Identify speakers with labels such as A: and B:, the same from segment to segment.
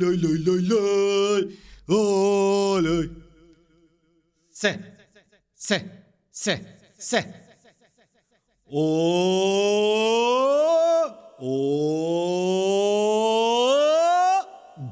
A: Lay lay lay lay. Aa, lay.
B: Se. Se. Se. Se.
A: Oo! Oo!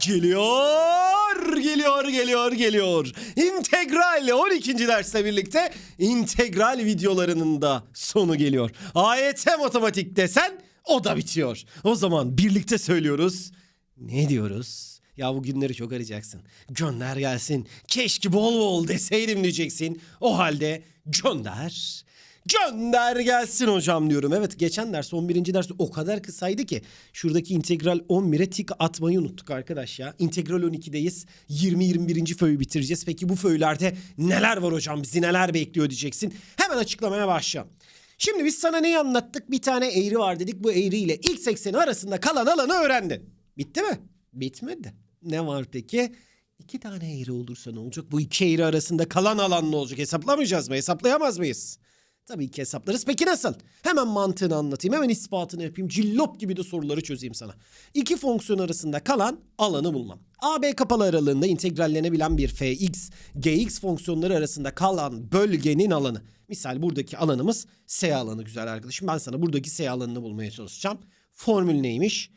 A: Geliyor, geliyor, geliyor, geliyor. İntegral 12. dersle birlikte integral videolarının da sonu geliyor. AYT matematik desen o da bitiyor. O zaman birlikte söylüyoruz. Ne diyoruz? Ya bu günleri çok arayacaksın. Gönder gelsin. Keşke bol bol deseydim diyeceksin. O halde gönder. Gönder gelsin hocam diyorum. Evet geçen ders 11. ders o kadar kısaydı ki şuradaki integral 11'e tik atmayı unuttuk arkadaş ya. İntegral 12'deyiz. 20-21. föyü bitireceğiz. Peki bu föylerde neler var hocam? Bizi neler bekliyor diyeceksin. Hemen açıklamaya başlayalım. Şimdi biz sana neyi anlattık? Bir tane eğri var dedik. Bu eğri ile ilk 80'i arasında kalan alanı öğrendin. Bitti mi? Bitmedi. Ne var peki? İki tane eğri olursa ne olacak? Bu iki eğri arasında kalan alan ne olacak? Hesaplamayacağız mı? Hesaplayamaz mıyız? Tabii ki hesaplarız. Peki nasıl? Hemen mantığını anlatayım. Hemen ispatını yapayım. Cillop gibi de soruları çözeyim sana. İki fonksiyon arasında kalan alanı bulmam. AB kapalı aralığında integrallenebilen bir fx, gx fonksiyonları arasında kalan bölgenin alanı. Misal buradaki alanımız S alanı güzel arkadaşım. Ben sana buradaki S alanını bulmaya çalışacağım. Formül neymiş?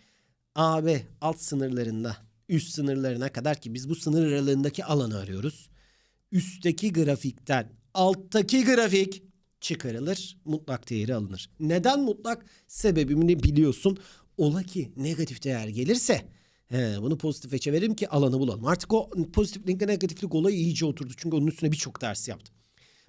A: AB alt sınırlarında üst sınırlarına kadar ki biz bu sınır aralığındaki alanı arıyoruz. Üstteki grafikten alttaki grafik çıkarılır, mutlak değeri alınır. Neden mutlak? Sebebini biliyorsun. Ola ki negatif değer gelirse he, bunu pozitife çevirelim ki alanı bulalım. Artık o pozitiflikle negatiflik olayı iyice oturdu. Çünkü onun üstüne birçok ders yaptım.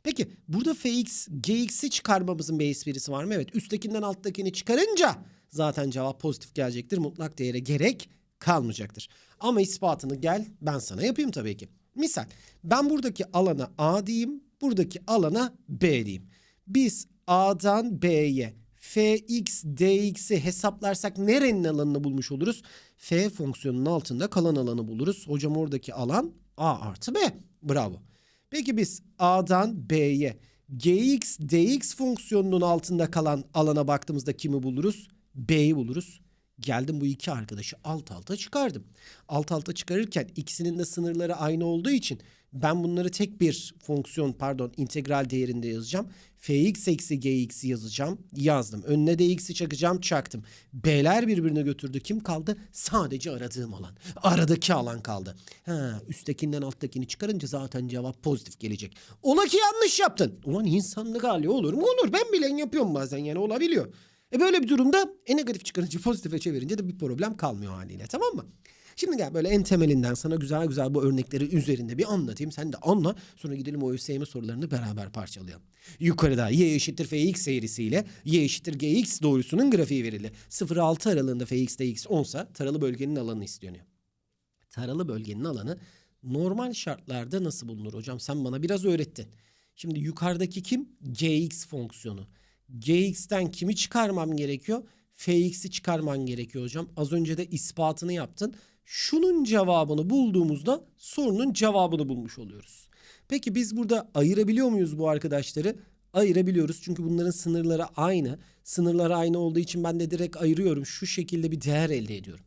A: Peki burada fx, gx'i çıkarmamızın bir esprisi var mı? Evet üsttekinden alttakini çıkarınca zaten cevap pozitif gelecektir. Mutlak değere gerek kalmayacaktır. Ama ispatını gel ben sana yapayım tabii ki. Misal ben buradaki alana A diyeyim, buradaki alana B diyeyim. Biz A'dan B'ye fx dx'i hesaplarsak nerenin alanını bulmuş oluruz? F fonksiyonunun altında kalan alanı buluruz. Hocam oradaki alan A artı B. Bravo. Peki biz A'dan B'ye gx dx fonksiyonunun altında kalan alana baktığımızda kimi buluruz? B'yi buluruz. Geldim bu iki arkadaşı alt alta çıkardım. Alt alta çıkarırken ikisinin de sınırları aynı olduğu için ben bunları tek bir fonksiyon pardon integral değerinde yazacağım. fx eksi gx'i yazacağım. Yazdım. Önüne de x'i çakacağım. Çaktım. B'ler birbirine götürdü. Kim kaldı? Sadece aradığım alan. Aradaki alan kaldı. Ha, üsttekinden alttakini çıkarınca zaten cevap pozitif gelecek. Ola ki yanlış yaptın. Ulan insanlık hali olur mu? Olur. Ben bile yapıyorum bazen yani olabiliyor. E böyle bir durumda e negatif çıkarınca pozitife çevirince de bir problem kalmıyor haliyle tamam mı? Şimdi gel böyle en temelinden sana güzel güzel bu örnekleri üzerinde bir anlatayım. Sen de anla. Sonra gidelim o ÖSYM sorularını beraber parçalayalım. Yukarıda y eşittir fx eğrisiyle y eşittir gx doğrusunun grafiği verildi. 0-6 aralığında fx dx 10 sa taralı bölgenin alanı isteniyor. Taralı bölgenin alanı normal şartlarda nasıl bulunur hocam? Sen bana biraz öğrettin. Şimdi yukarıdaki kim? gx fonksiyonu. Gx'ten kimi çıkarmam gerekiyor? fx'i çıkarman gerekiyor hocam. Az önce de ispatını yaptın. Şunun cevabını bulduğumuzda sorunun cevabını bulmuş oluyoruz. Peki biz burada ayırabiliyor muyuz bu arkadaşları? Ayırabiliyoruz çünkü bunların sınırları aynı. Sınırları aynı olduğu için ben de direkt ayırıyorum. Şu şekilde bir değer elde ediyorum.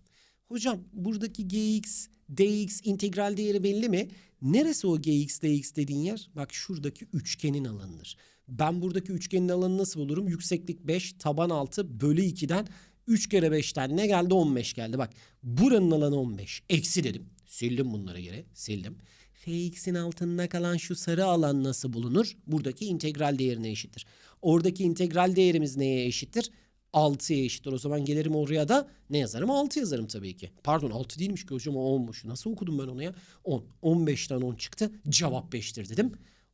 A: Hocam buradaki gx, dx integral değeri belli mi? Neresi o gx, dx dediğin yer? Bak şuradaki üçgenin alanıdır. Ben buradaki üçgenin alanını nasıl bulurum? Yükseklik 5, taban 6 bölü 2'den 3 kere 5'ten ne geldi? 15 geldi. Bak buranın alanı 15. Eksi dedim. Sildim bunlara göre. Sildim. Fx'in altında kalan şu sarı alan nasıl bulunur? Buradaki integral değerine eşittir. Oradaki integral değerimiz neye eşittir? 6'ya eşittir. O zaman gelirim oraya da ne yazarım? 6 yazarım tabii ki. Pardon 6 değilmiş ki hocam o 10'muş. Nasıl okudum ben onu ya? 10. 15'ten 10 çıktı. Cevap 5'tir dedim.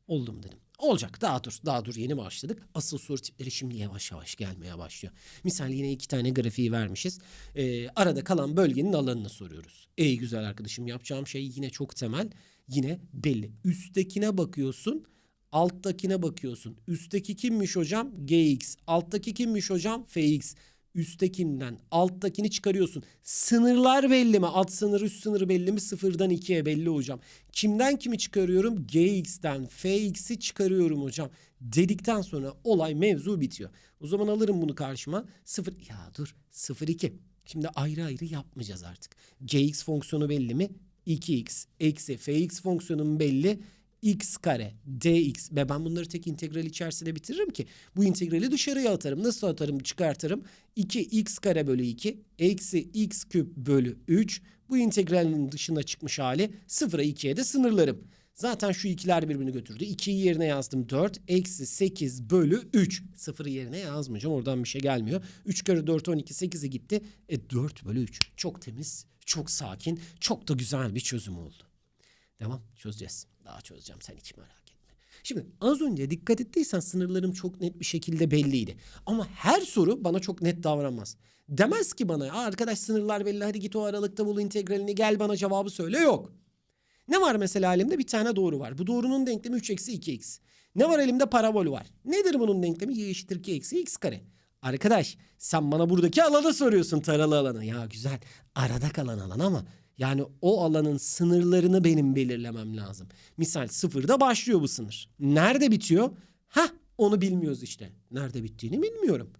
A: Oldum dedim. Olacak daha dur daha dur yeni başladık. Asıl soru tipleri şimdi yavaş yavaş gelmeye başlıyor. Misal yine iki tane grafiği vermişiz. Ee, arada kalan bölgenin alanını soruyoruz. Ey güzel arkadaşım yapacağım şey yine çok temel. Yine belli. Üsttekine bakıyorsun. Alttakine bakıyorsun. Üstteki kimmiş hocam? Gx. Alttaki kimmiş hocam? Fx. Üsttekinden alttakini çıkarıyorsun. Sınırlar belli mi? Alt sınır üst sınır belli mi? Sıfırdan ikiye belli hocam. Kimden kimi çıkarıyorum? Gx'ten Fx'i çıkarıyorum hocam. Dedikten sonra olay mevzu bitiyor. O zaman alırım bunu karşıma. Sıfır ya dur 0 2. Şimdi ayrı ayrı yapmayacağız artık. gx fonksiyonu belli mi? 2x eksi fx fonksiyonum belli. X kare dx ve ben bunları tek integral içerisinde bitiririm ki bu integrali dışarıya atarım. Nasıl atarım çıkartırım? 2x kare bölü 2 eksi x küp bölü 3 bu integralin dışına çıkmış hali 0'a 2'ye de sınırlarım. Zaten şu ikiler birbirini götürdü. 2'yi yerine yazdım 4. Eksi 8 bölü 3. Sıfırı yerine yazmayacağım. Oradan bir şey gelmiyor. 3 kere 4 12 8'e gitti. E 4 bölü 3. Çok temiz, çok sakin, çok da güzel bir çözüm oldu. Devam çözeceğiz. Daha çözeceğim sen hiç merak etme. Şimdi az önce dikkat ettiysen sınırlarım çok net bir şekilde belliydi. Ama her soru bana çok net davranmaz. Demez ki bana "Aa, arkadaş sınırlar belli hadi git o aralıkta bul integralini gel bana cevabı söyle yok. Ne var mesela elimde? Bir tane doğru var. Bu doğrunun denklemi 3 eksi 2x. Ne var elimde? Parabol var. Nedir bunun denklemi? Y eşittir 2 eksi x kare. Arkadaş sen bana buradaki alanı soruyorsun taralı alanı. Ya güzel arada kalan alan ama yani o alanın sınırlarını benim belirlemem lazım. Misal sıfırda başlıyor bu sınır. Nerede bitiyor? Hah onu bilmiyoruz işte. Nerede bittiğini bilmiyorum.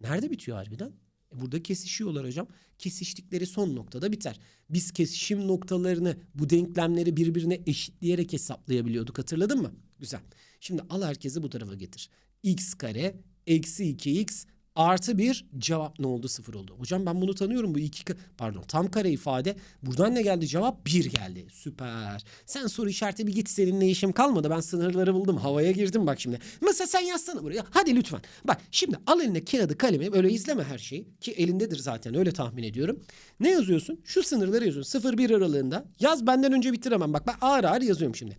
A: Nerede bitiyor harbiden? E burada kesişiyorlar hocam. Kesiştikleri son noktada biter. Biz kesişim noktalarını bu denklemleri birbirine eşitleyerek hesaplayabiliyorduk hatırladın mı? Güzel. Şimdi al herkesi bu tarafa getir. x kare eksi 2x artı 1 cevap ne oldu? Sıfır oldu. Hocam ben bunu tanıyorum. Bu iki pardon tam kare ifade. Buradan ne geldi? Cevap 1 geldi. Süper. Sen soru işareti bir git seninle işim kalmadı. Ben sınırları buldum. Havaya girdim bak şimdi. Mesela sen yazsana buraya. Hadi lütfen. Bak şimdi al eline kağıdı kalemi. Öyle izleme her şeyi. Ki elindedir zaten öyle tahmin ediyorum. Ne yazıyorsun? Şu sınırları yazıyorsun. 0-1 aralığında. Yaz benden önce bitiremem. Bak ben ağır ağır yazıyorum şimdi.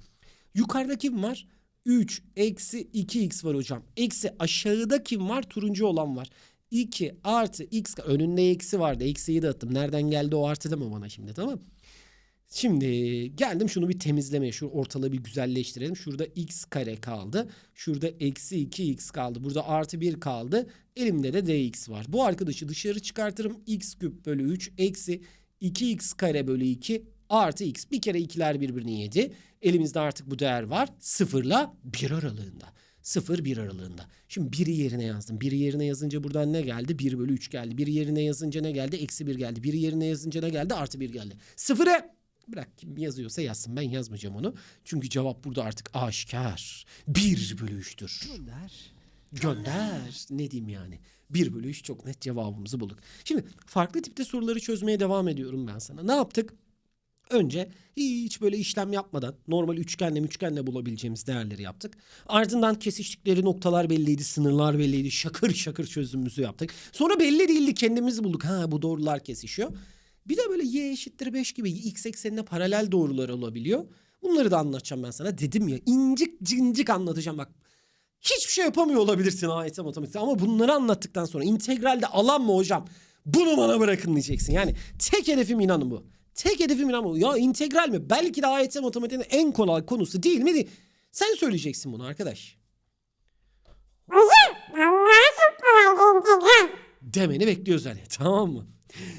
A: Yukarıda kim var? 3 eksi 2x var hocam. Eksi aşağıda kim var? Turuncu olan var. 2 artı x önünde eksi vardı. Eksiyi de attım. Nereden geldi o artı deme bana şimdi tamam Şimdi geldim şunu bir temizlemeye. Şu ortalığı bir güzelleştirelim. Şurada x kare kaldı. Şurada eksi 2x kaldı. Burada artı 1 kaldı. Elimde de dx var. Bu arkadaşı dışarı çıkartırım. x küp bölü 3 eksi 2x kare bölü 2 artı x. Bir kere ikiler birbirini yedi. Elimizde artık bu değer var. Sıfırla 1 aralığında. 0-1 aralığında. Şimdi 1'i yerine yazdım. 1'i yerine yazınca buradan ne geldi? 1 bölü 3 geldi. 1'i yerine yazınca ne geldi? Eksi 1 geldi. 1'i yerine yazınca ne geldi? Artı 1 geldi. Sıfırı bırak kim yazıyorsa yazsın. Ben yazmayacağım onu. Çünkü cevap burada artık aşikar. 1 bölü 3'tür.
B: Gönder.
A: Gönder. Ne diyeyim yani? 1 bölü 3 çok net cevabımızı bulduk. Şimdi farklı tipte soruları çözmeye devam ediyorum ben sana. Ne yaptık? Önce hiç böyle işlem yapmadan normal üçgenle üçgenle bulabileceğimiz değerleri yaptık. Ardından kesiştikleri noktalar belliydi, sınırlar belliydi. Şakır şakır çözümümüzü yaptık. Sonra belli değildi kendimiz bulduk. Ha bu doğrular kesişiyor. Bir de böyle y eşittir 5 gibi x eksenine paralel doğrular olabiliyor. Bunları da anlatacağım ben sana. Dedim ya incik cincik anlatacağım bak. Hiçbir şey yapamıyor olabilirsin AYT matematikte ama bunları anlattıktan sonra integralde alan mı hocam? Bunu bana bırakın diyeceksin. Yani tek hedefim inanın bu. Tek hedefim inanın bu. Ya integral mi? Belki de AYT matematiğinin en kolay konusu değil mi? Sen söyleyeceksin bunu arkadaş. Demeni bekliyoruz hani tamam mı?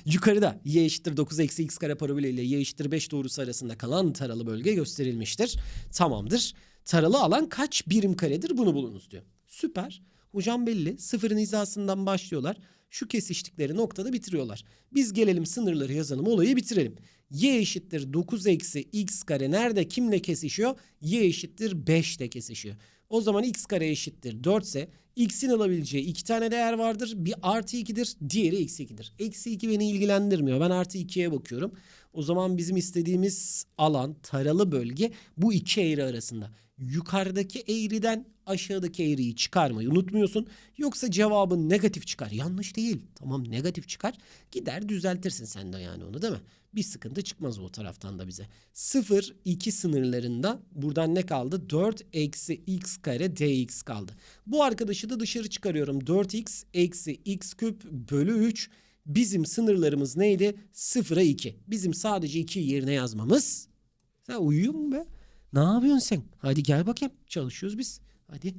A: Yukarıda y eşittir 9 eksi x kare parabolu ile y eşittir 5 doğrusu arasında kalan taralı bölge gösterilmiştir. Tamamdır. Taralı alan kaç birim karedir bunu bulunuz diyor. Süper. Hocam belli. Sıfırın hizasından başlıyorlar. Şu kesiştikleri noktada bitiriyorlar. Biz gelelim sınırları yazalım olayı bitirelim. y eşittir 9 eksi x kare nerede kimle kesişiyor? y eşittir 5 ile kesişiyor. O zaman x kare eşittir 4 ise x'in alabileceği iki tane değer vardır. Bir artı 2'dir, diğeri eksi 2'dir. Eksi 2 beni ilgilendirmiyor. Ben artı 2'ye bakıyorum. O zaman bizim istediğimiz alan, taralı bölge bu iki eğri arasında. Yukarıdaki eğriden aşağıdaki eğriyi çıkarmayı unutmuyorsun. Yoksa cevabın negatif çıkar. Yanlış değil. Tamam negatif çıkar. Gider düzeltirsin sen de yani onu değil mi? Bir sıkıntı çıkmaz o taraftan da bize. 0, 2 sınırlarında buradan ne kaldı? 4 eksi x kare dx kaldı. Bu arkadaşı da dışarı çıkarıyorum. 4x eksi x küp bölü 3. Bizim sınırlarımız neydi? 0'a 2. Bizim sadece 2'yi yerine yazmamız. Sen uyuyor mu be? Ne yapıyorsun sen? Hadi gel bakayım. Çalışıyoruz biz. Hadi.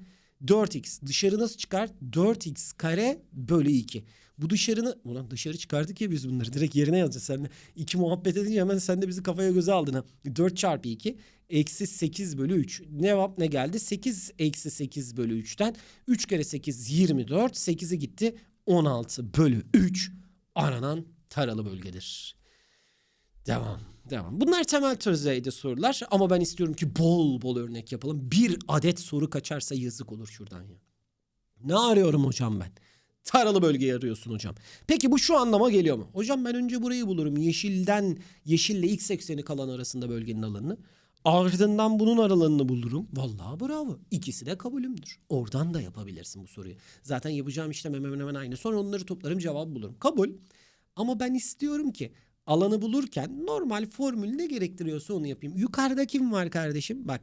A: 4x dışarı nasıl çıkar? 4x kare bölü 2. Bu dışarını ulan dışarı çıkardık ya biz bunları direkt yerine yazacağız. Sen 2 muhabbet edince hemen sen de bizi kafaya göze aldın ha. 4 çarpı 2 eksi 8 bölü 3. Ne cevap ne geldi? 8 eksi 8 bölü 3'ten 3 kere 8 24. 8'i gitti 16 bölü 3 aranan taralı bölgedir. Devam, devam. Bunlar temel düzeyde sorular ama ben istiyorum ki bol bol örnek yapalım. Bir adet soru kaçarsa yazık olur şuradan ya. Ne arıyorum hocam ben? Taralı bölgeyi arıyorsun hocam. Peki bu şu anlama geliyor mu? Hocam ben önce burayı bulurum. Yeşilden, yeşille x ekseni kalan arasında bölgenin alanını. Ardından bunun aralığını bulurum. Vallahi bravo. İkisi de kabulümdür. Oradan da yapabilirsin bu soruyu. Zaten yapacağım işlem hemen hemen aynı. Sonra onları toplarım cevabı bulurum. Kabul. Ama ben istiyorum ki alanı bulurken normal formül ne gerektiriyorsa onu yapayım. Yukarıda kim var kardeşim? Bak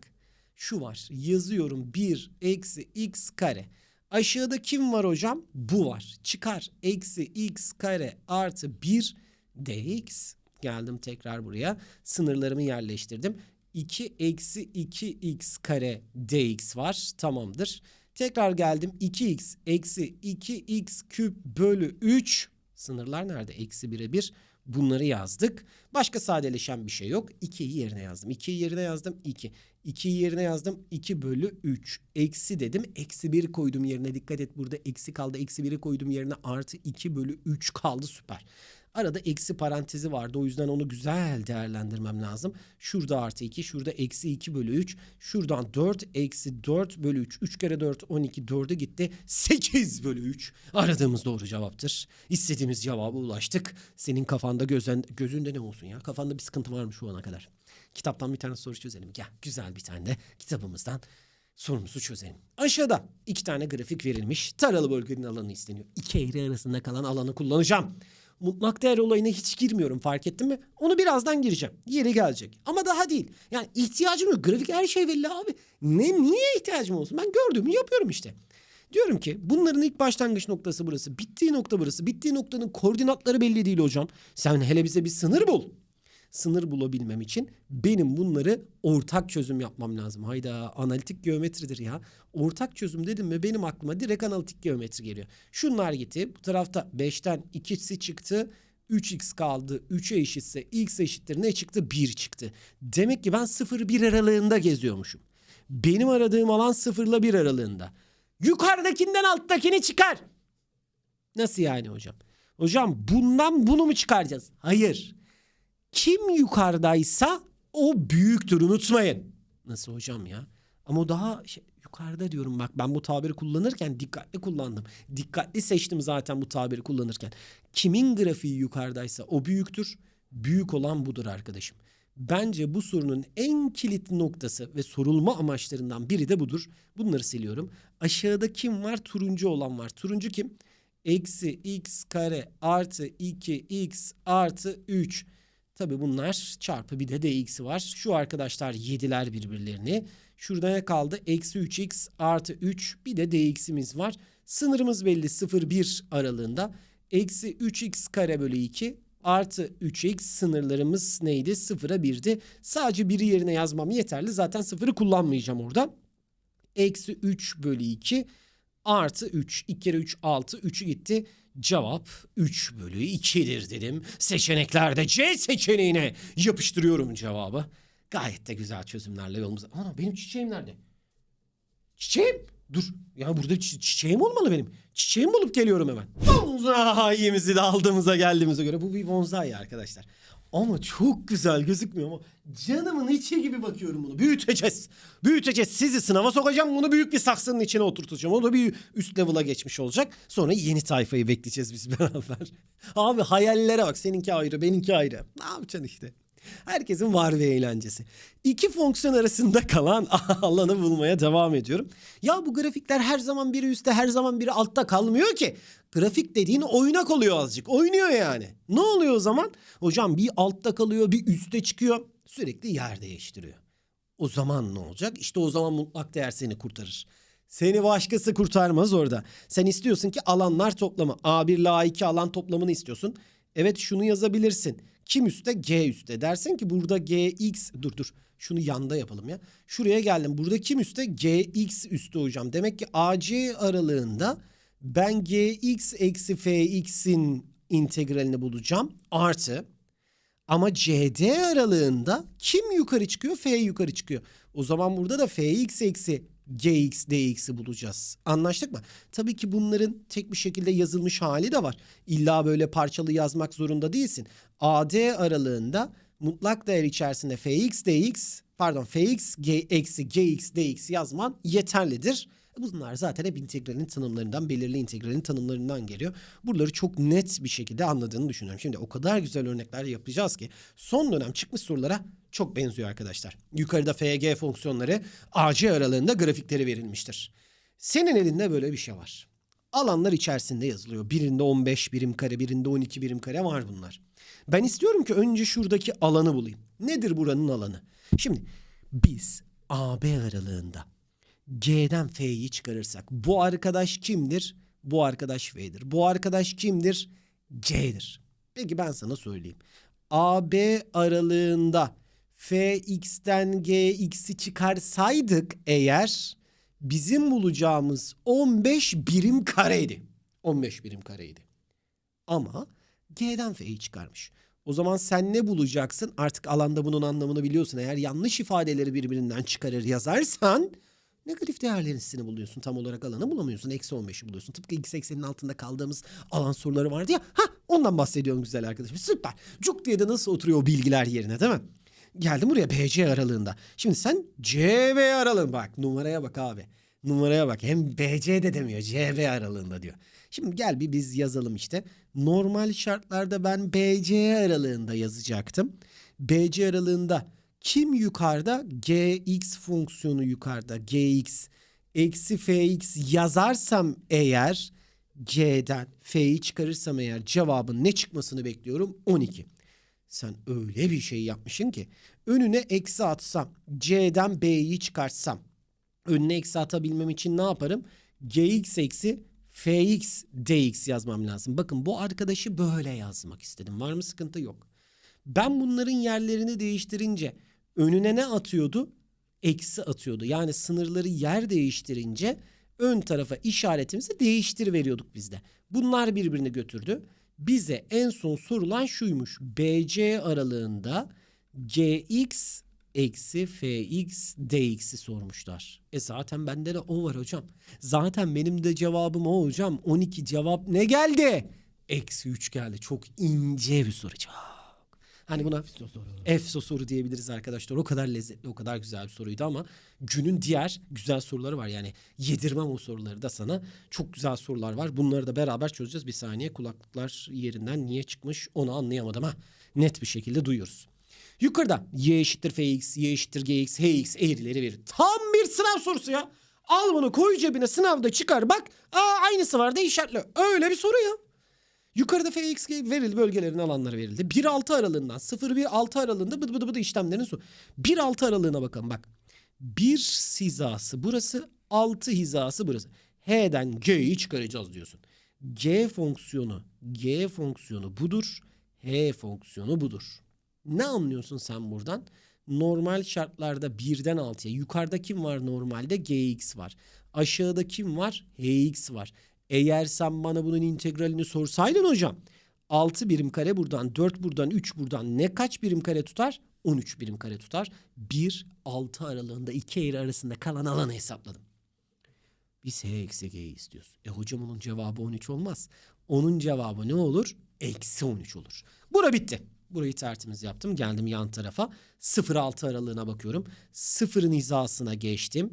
A: şu var. Yazıyorum 1 eksi x kare. Aşağıda kim var hocam? Bu var. Çıkar. Eksi x kare artı 1 dx. Geldim tekrar buraya. Sınırlarımı yerleştirdim. 2 eksi 2x kare dx var. Tamamdır. Tekrar geldim. 2x eksi 2x küp bölü 3. Sınırlar nerede? Eksi 1'e 1. Bunları yazdık. Başka sadeleşen bir şey yok. 2'yi yerine yazdım. 2'yi yerine yazdım. 2. 2'yi yerine yazdım. 2 bölü 3. Eksi dedim. Eksi 1 koydum yerine. Dikkat et burada eksi kaldı. Eksi 1'i koydum yerine. Artı 2 bölü 3 kaldı. Süper. Arada eksi parantezi vardı. O yüzden onu güzel değerlendirmem lazım. Şurada artı 2. Şurada eksi 2 bölü 3. Şuradan 4 eksi 4 bölü 3. 3 kere 4 12. 4'e gitti. 8 bölü 3. Aradığımız doğru cevaptır. İstediğimiz cevaba ulaştık. Senin kafanda gözün, gözünde ne olsun ya? Kafanda bir sıkıntı var mı şu ana kadar? Kitaptan bir tane soru çözelim. Gel güzel bir tane de kitabımızdan sorumuzu çözelim. Aşağıda iki tane grafik verilmiş. Taralı bölgenin alanı isteniyor. İki eğri arasında kalan alanı kullanacağım. Mutlak değer olayına hiç girmiyorum fark ettin mi? Onu birazdan gireceğim. Yeri gelecek. Ama daha değil. Yani ihtiyacım yok. Grafik her şey belli abi. Ne niye ihtiyacım olsun? Ben gördüğümü yapıyorum işte. Diyorum ki bunların ilk başlangıç noktası burası. Bittiği nokta burası. Bittiği noktanın koordinatları belli değil hocam. Sen hele bize bir sınır bul sınır bulabilmem için benim bunları ortak çözüm yapmam lazım. Hayda analitik geometridir ya. Ortak çözüm dedim mi benim aklıma direkt analitik geometri geliyor. Şunlar gitti. Bu tarafta 5'ten 2'si çıktı. 3x kaldı. 3'e eşitse x eşittir ne çıktı? 1 çıktı. Demek ki ben 0-1 aralığında geziyormuşum. Benim aradığım alan 0 ile 1 aralığında. Yukarıdakinden alttakini çıkar. Nasıl yani hocam? Hocam bundan bunu mu çıkaracağız? Hayır. Kim yukarıdaysa o büyüktür unutmayın. Nasıl hocam ya? Ama o daha şey, yukarıda diyorum bak ben bu tabiri kullanırken dikkatli kullandım. Dikkatli seçtim zaten bu tabiri kullanırken. Kimin grafiği yukarıdaysa o büyüktür. Büyük olan budur arkadaşım. Bence bu sorunun en kilitli noktası ve sorulma amaçlarından biri de budur. Bunları siliyorum. Aşağıda kim var? Turuncu olan var. Turuncu kim? Eksi x kare artı 2x artı 3. Tabii bunlar çarpı bir de dx'i var. Şu arkadaşlar yediler birbirlerini. Şurada ne kaldı? Eksi 3x artı 3 bir de dx'imiz var. Sınırımız belli 0-1 aralığında. Eksi 3x kare bölü 2 artı 3x sınırlarımız neydi? 0'a 1'di. Sadece biri yerine yazmam yeterli. Zaten 0'ı kullanmayacağım orada. Eksi 3 bölü 2 artı 3. 2 kere 3 6. 3'ü gitti. Cevap 3 bölü 2'dir dedim. Seçeneklerde C seçeneğine yapıştırıyorum cevabı. Gayet de güzel çözümlerle yolumuza. Ana benim çiçeğim nerede? Çiçeğim? Dur. Ya burada çi- çiçeğim olmalı benim. Çiçeğimi bulup geliyorum hemen. Bonsai'mizi de aldığımıza geldiğimize göre bu bir bonsai arkadaşlar. Ama çok güzel gözükmüyor ama canımın içi gibi bakıyorum bunu. Büyüteceğiz. Büyüteceğiz. Sizi sınava sokacağım. Bunu büyük bir saksının içine oturtacağım. O da bir üst level'a geçmiş olacak. Sonra yeni tayfayı bekleyeceğiz biz beraber. Abi hayallere bak. Seninki ayrı, benimki ayrı. Ne yapacaksın işte? Herkesin var ve eğlencesi. İki fonksiyon arasında kalan alanı bulmaya devam ediyorum. Ya bu grafikler her zaman biri üstte her zaman biri altta kalmıyor ki. Grafik dediğin oynak oluyor azıcık. Oynuyor yani. Ne oluyor o zaman? Hocam bir altta kalıyor bir üstte çıkıyor. Sürekli yer değiştiriyor. O zaman ne olacak? İşte o zaman mutlak değer seni kurtarır. Seni başkası kurtarmaz orada. Sen istiyorsun ki alanlar toplamı. A1 ile A2 alan toplamını istiyorsun. Evet şunu yazabilirsin. Kim üstte? G üstte. Dersin ki burada GX dur dur. Şunu yanda yapalım ya. Şuraya geldim. Burada kim üstte? GX üstte hocam. Demek ki AC aralığında ben GX eksi FX'in integralini bulacağım. Artı ama CD aralığında kim yukarı çıkıyor? F yukarı çıkıyor. O zaman burada da Fx eksi gx dx'i bulacağız. Anlaştık mı? Tabii ki bunların tek bir şekilde yazılmış hali de var. İlla böyle parçalı yazmak zorunda değilsin. AD aralığında mutlak değer içerisinde fx dx pardon fx g, eksi gx dx yazman yeterlidir. Bunlar zaten hep integralin tanımlarından, belirli integralin tanımlarından geliyor. Buraları çok net bir şekilde anladığını düşünüyorum. Şimdi o kadar güzel örnekler yapacağız ki son dönem çıkmış sorulara çok benziyor arkadaşlar. Yukarıda FG fonksiyonları AC aralığında grafikleri verilmiştir. Senin elinde böyle bir şey var. Alanlar içerisinde yazılıyor. Birinde 15 birim kare, birinde 12 birim kare var bunlar. Ben istiyorum ki önce şuradaki alanı bulayım. Nedir buranın alanı? Şimdi biz AB aralığında G'den F'yi çıkarırsak bu arkadaş kimdir? Bu arkadaş F'dir. Bu arkadaş kimdir? C'dir. Peki ben sana söyleyeyim. AB aralığında Fx'ten Gx'i çıkarsaydık eğer bizim bulacağımız 15 birim kareydi. 15 birim kareydi. Ama G'den F'yi çıkarmış. O zaman sen ne bulacaksın? Artık alanda bunun anlamını biliyorsun. Eğer yanlış ifadeleri birbirinden çıkarır yazarsan negatif değerlerini buluyorsun. Tam olarak alanı bulamıyorsun. Eksi 15'i buluyorsun. Tıpkı x eksenin altında kaldığımız alan soruları vardı ya. Ha ondan bahsediyorum güzel arkadaşım. Süper. Cuk diye de nasıl oturuyor o bilgiler yerine değil mi? Geldim buraya BC aralığında. Şimdi sen CV aralığın bak numaraya bak abi. Numaraya bak. Hem BC de demiyor. CV aralığında diyor. Şimdi gel bir biz yazalım işte. Normal şartlarda ben BC aralığında yazacaktım. BC aralığında kim yukarıda? Gx fonksiyonu yukarıda. Gx eksi fx yazarsam eğer G'den F'yi çıkarırsam eğer cevabın ne çıkmasını bekliyorum? 12. Sen öyle bir şey yapmışsın ki önüne eksi atsam C'den B'yi çıkartsam önüne eksi atabilmem için ne yaparım? Gx eksi fx dx yazmam lazım. Bakın bu arkadaşı böyle yazmak istedim. Var mı sıkıntı? Yok. Ben bunların yerlerini değiştirince önüne ne atıyordu? Eksi atıyordu. Yani sınırları yer değiştirince ön tarafa işaretimizi değiştir veriyorduk bizde. Bunlar birbirini götürdü. Bize en son sorulan şuymuş. BC aralığında gx eksi fx dx'i sormuşlar. E zaten bende de o var hocam. Zaten benim de cevabım o hocam. 12 cevap ne geldi? Eksi 3 geldi. Çok ince bir soru çok. Hani buna EFSO soru diyebiliriz arkadaşlar. O kadar lezzetli, o kadar güzel bir soruydu ama günün diğer güzel soruları var. Yani yedirmem o soruları da sana. Çok güzel sorular var. Bunları da beraber çözeceğiz. Bir saniye kulaklıklar yerinden niye çıkmış onu anlayamadım ha. Net bir şekilde duyuyoruz. Yukarıda y eşittir fx, y eşittir gx, hx eğrileri verir. Tam bir sınav sorusu ya. Al bunu koy cebine sınavda çıkar bak. Aa aynısı var da işaretle. Öyle bir soru ya. Yukarıda fx verildi bölgelerin alanları verildi. 1-6 aralığından 0-1-6 aralığında bıdı bıdı bıdı işlemlerin su. 1-6 aralığına bakalım bak. 1 hizası burası 6 hizası burası. H'den G'yi çıkaracağız diyorsun. G fonksiyonu G fonksiyonu budur. H fonksiyonu budur. Ne anlıyorsun sen buradan? Normal şartlarda 1'den 6'ya yukarıda kim var normalde? Gx var. Aşağıda kim var? Hx var. Eğer sen bana bunun integralini sorsaydın hocam 6 birim kare buradan 4 buradan 3 buradan ne kaç birim kare tutar? 13 birim kare tutar. 1 6 aralığında iki eğri arasında kalan alanı hesapladım. Biz h eksi g istiyoruz. E hocam onun cevabı 13 olmaz. Onun cevabı ne olur? Eksi 13 olur. Bura bitti. Burayı tertemiz yaptım. Geldim yan tarafa. 0-6 aralığına bakıyorum. 0'ın hizasına geçtim.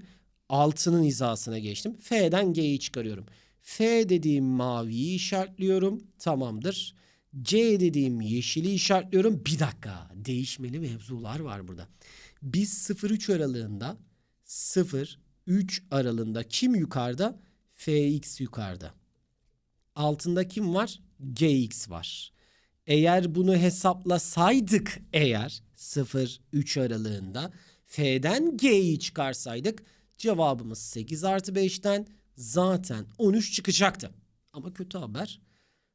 A: 6'nın hizasına geçtim. F'den G'yi çıkarıyorum. F dediğim maviyi işaretliyorum. Tamamdır. C dediğim yeşili işaretliyorum. Bir dakika. Değişmeli mevzular var burada. Biz 0-3 aralığında 0-3 aralığında kim yukarıda? Fx yukarıda. Altında kim var? Gx var. Eğer bunu hesaplasaydık eğer 0-3 aralığında F'den G'yi çıkarsaydık cevabımız 8 artı 5'ten zaten 13 çıkacaktı. Ama kötü haber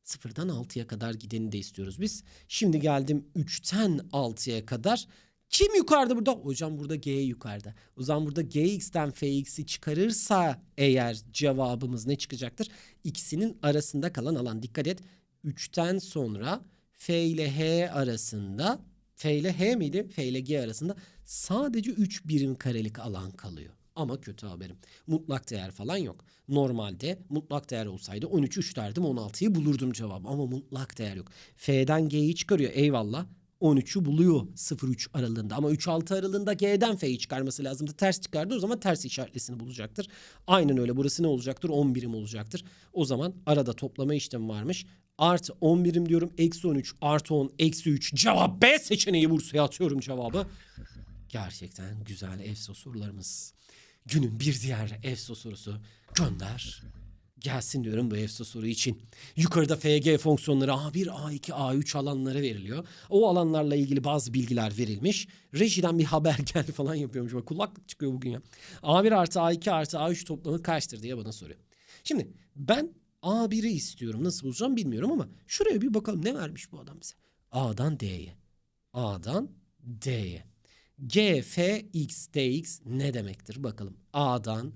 A: 0'dan 6'ya kadar gideni de istiyoruz biz. Şimdi geldim 3'ten 6'ya kadar. Kim yukarıda burada? Hocam burada G yukarıda. O zaman burada Gx'ten Fx'i çıkarırsa eğer cevabımız ne çıkacaktır? İkisinin arasında kalan alan. Dikkat et. 3'ten sonra F ile H arasında F ile H miydi? F ile G arasında sadece 3 birim karelik alan kalıyor. Ama kötü haberim. Mutlak değer falan yok. Normalde mutlak değer olsaydı 13 3 derdim 16'yı bulurdum cevabı. Ama mutlak değer yok. F'den G'yi çıkarıyor eyvallah. 13'ü buluyor 0-3 aralığında. Ama 3-6 aralığında G'den F'yi çıkarması lazımdı. Ters çıkardı o zaman ters işaretlesini bulacaktır. Aynen öyle. Burası ne olacaktır? 10 birim olacaktır. O zaman arada toplama işlemi varmış. Artı 10 birim diyorum. Eksi 13 artı 10 eksi 3. Cevap B seçeneği Bursa'ya atıyorum cevabı. Gerçekten güzel EFSO sorularımız. Günün bir diğer EFSO sorusu gönder. Gelsin diyorum bu EFSO soru için. Yukarıda FG fonksiyonları A1, A2, A3 alanlara veriliyor. O alanlarla ilgili bazı bilgiler verilmiş. Rejiden bir haber geldi falan yapıyormuş. Bak kulaklık çıkıyor bugün ya. A1 artı A2 artı A3 toplamı kaçtır diye bana soruyor. Şimdi ben A1'i istiyorum. Nasıl bulacağım bilmiyorum ama şuraya bir bakalım ne vermiş bu adam bize. A'dan D'ye. A'dan D'ye. G, F, X, DX ne demektir? Bakalım. A'dan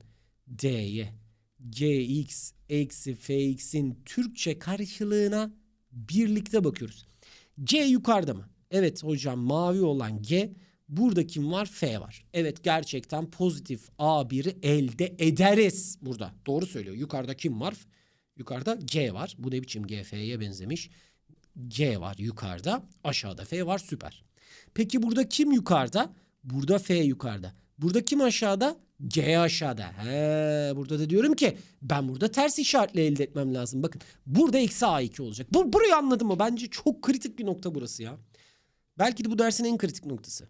A: D'ye. Gx eksi Fx'in Türkçe karşılığına birlikte bakıyoruz. G yukarıda mı? Evet hocam mavi olan G. Burada kim var? F var. Evet gerçekten pozitif A1'i elde ederiz burada. Doğru söylüyor. Yukarıda kim var? Yukarıda G var. Bu ne biçim G? F'ye benzemiş. G var yukarıda. Aşağıda F var. Süper. Peki burada kim yukarıda? Burada F yukarıda. Burada kim aşağıda? G aşağıda. He, burada da diyorum ki ben burada ters işaretle elde etmem lazım. Bakın burada eksi A2 olacak. Bu, burayı anladın mı? Bence çok kritik bir nokta burası ya. Belki de bu dersin en kritik noktası.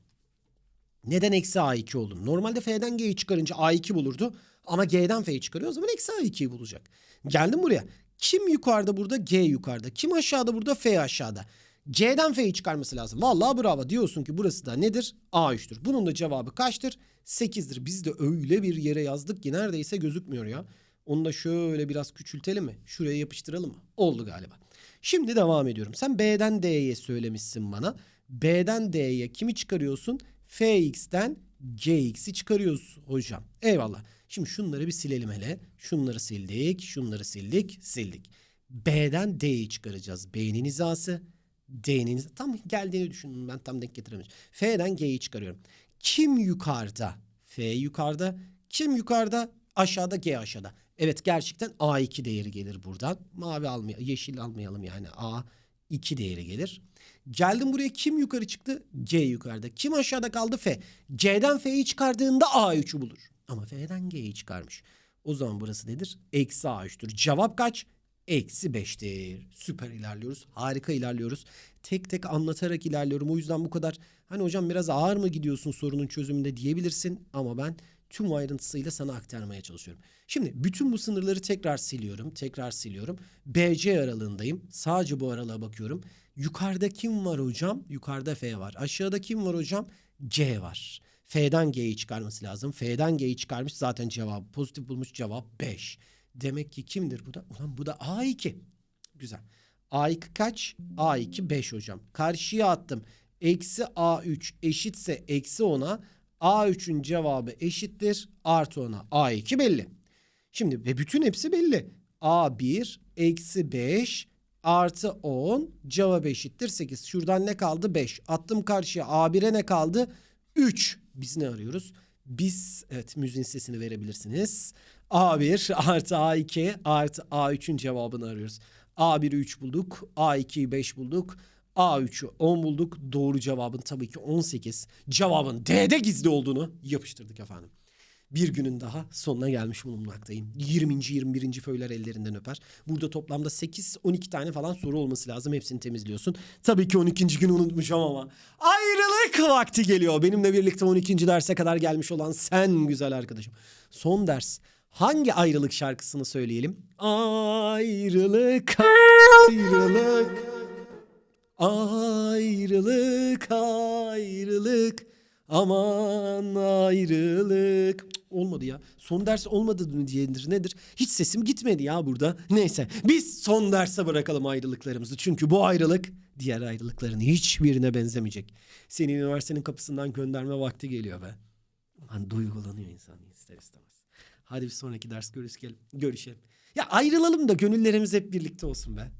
A: Neden eksi A2 oldu? Normalde F'den G'yi çıkarınca A2 bulurdu. Ama G'den F'yi çıkarıyor o zaman eksi A2'yi bulacak. Geldim buraya. Kim yukarıda burada? G yukarıda. Kim aşağıda burada? F aşağıda. G'den F'yi çıkarması lazım. Vallahi bravo. Diyorsun ki burası da nedir? A3'tür. Bunun da cevabı kaçtır? 8'dir. Biz de öyle bir yere yazdık ki neredeyse gözükmüyor ya. Onu da şöyle biraz küçültelim mi? Şuraya yapıştıralım mı? Oldu galiba. Şimdi devam ediyorum. Sen B'den D'ye söylemişsin bana. B'den D'ye kimi çıkarıyorsun? Fx'ten Gx'i çıkarıyoruz hocam. Eyvallah. Şimdi şunları bir silelim hele. Şunları sildik, şunları sildik, sildik. B'den D'yi çıkaracağız. B'nin hizası, D'nin tam geldiğini düşündüm ben tam denk getiremedim. F'den G'yi çıkarıyorum. Kim yukarıda? F yukarıda. Kim yukarıda? Aşağıda G aşağıda. Evet gerçekten A2 değeri gelir buradan. Mavi almayalım, yeşil almayalım yani. A2 değeri gelir. Geldim buraya kim yukarı çıktı? G yukarıda. Kim aşağıda kaldı? F. G'den F'yi çıkardığında A3'ü bulur. Ama F'den G'yi çıkarmış. O zaman burası nedir? Eksi A3'tür. Cevap kaç? Eksi 5'tir. Süper ilerliyoruz. Harika ilerliyoruz. Tek tek anlatarak ilerliyorum. O yüzden bu kadar hani hocam biraz ağır mı gidiyorsun sorunun çözümünde diyebilirsin. Ama ben tüm ayrıntısıyla sana aktarmaya çalışıyorum. Şimdi bütün bu sınırları tekrar siliyorum. Tekrar siliyorum. BC aralığındayım. Sadece bu aralığa bakıyorum. Yukarıda kim var hocam? Yukarıda F var. Aşağıda kim var hocam? G var. F'den G'yi çıkarması lazım. F'den G'yi çıkarmış zaten cevabı pozitif bulmuş cevap 5. Demek ki kimdir bu da? Ulan bu da A2. Güzel. A2 kaç? A2 5 hocam. Karşıya attım. Eksi A3 eşitse eksi 10'a A3'ün cevabı eşittir. Artı 10'a. A2 belli. Şimdi ve bütün hepsi belli. A1 eksi 5 artı 10 cevap eşittir 8. Şuradan ne kaldı? 5. Attım karşıya A1'e ne kaldı? 3. Biz ne arıyoruz? Biz evet müziğin sesini verebilirsiniz. A1 artı A2 artı A3'ün cevabını arıyoruz. A1'i 3 bulduk. A2'yi 5 bulduk. A3'ü 10 bulduk. Doğru cevabın tabii ki 18. Cevabın D'de gizli olduğunu yapıştırdık efendim. Bir günün daha sonuna gelmiş bulunmaktayım. 20. 21. föyler ellerinden öper. Burada toplamda 8-12 tane falan soru olması lazım. Hepsini temizliyorsun. Tabii ki 12. günü unutmuşum ama. Ayrılık vakti geliyor. Benimle birlikte 12. derse kadar gelmiş olan sen güzel arkadaşım. Son ders. Hangi ayrılık şarkısını söyleyelim? Ayrılık, ayrılık. Ayrılık, ayrılık. Aman ayrılık. Olmadı ya. Son ders olmadı mı diyedir nedir? Hiç sesim gitmedi ya burada. Neyse biz son derse bırakalım ayrılıklarımızı. Çünkü bu ayrılık diğer ayrılıkların hiçbirine benzemeyecek. Seni üniversitenin kapısından gönderme vakti geliyor be. Lan duygulanıyor insan ister istemez. Hadi bir sonraki ders görüşelim. Görüşelim. Ya ayrılalım da gönüllerimiz hep birlikte olsun be.